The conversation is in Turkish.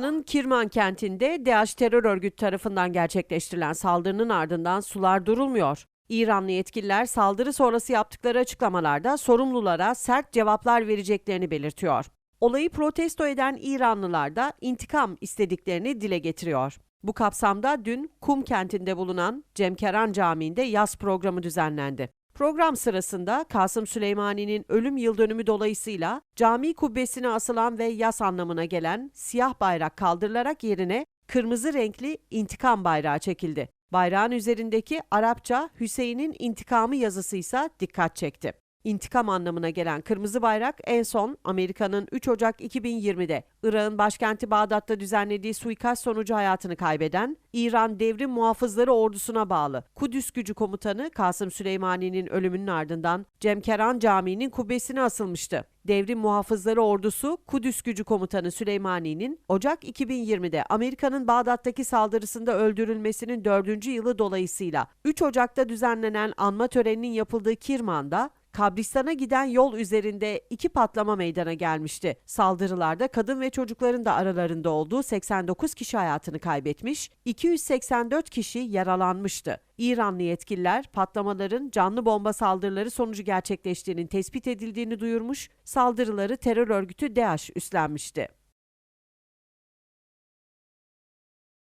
İran'ın Kirman kentinde DAEŞ terör örgütü tarafından gerçekleştirilen saldırının ardından sular durulmuyor. İranlı yetkililer saldırı sonrası yaptıkları açıklamalarda sorumlulara sert cevaplar vereceklerini belirtiyor. Olayı protesto eden İranlılar da intikam istediklerini dile getiriyor. Bu kapsamda dün Kum kentinde bulunan Cemkeran Camii'nde yaz programı düzenlendi. Program sırasında Kasım Süleymani'nin ölüm yıl dönümü dolayısıyla cami kubbesine asılan ve yas anlamına gelen siyah bayrak kaldırılarak yerine kırmızı renkli intikam bayrağı çekildi. Bayrağın üzerindeki Arapça Hüseyin'in intikamı yazısı ise dikkat çekti. İntikam anlamına gelen kırmızı bayrak en son Amerika'nın 3 Ocak 2020'de Irak'ın başkenti Bağdat'ta düzenlediği suikast sonucu hayatını kaybeden İran Devrim Muhafızları Ordusu'na bağlı Kudüs Gücü Komutanı Kasım Süleymani'nin ölümünün ardından Cemkeran Camii'nin kubbesine asılmıştı. Devrim Muhafızları Ordusu Kudüs Gücü Komutanı Süleymani'nin Ocak 2020'de Amerika'nın Bağdat'taki saldırısında öldürülmesinin 4. yılı dolayısıyla 3 Ocak'ta düzenlenen anma töreninin yapıldığı Kirman'da kabristana giden yol üzerinde iki patlama meydana gelmişti. Saldırılarda kadın ve çocukların da aralarında olduğu 89 kişi hayatını kaybetmiş, 284 kişi yaralanmıştı. İranlı yetkililer patlamaların canlı bomba saldırıları sonucu gerçekleştiğinin tespit edildiğini duyurmuş, saldırıları terör örgütü DAEŞ üstlenmişti.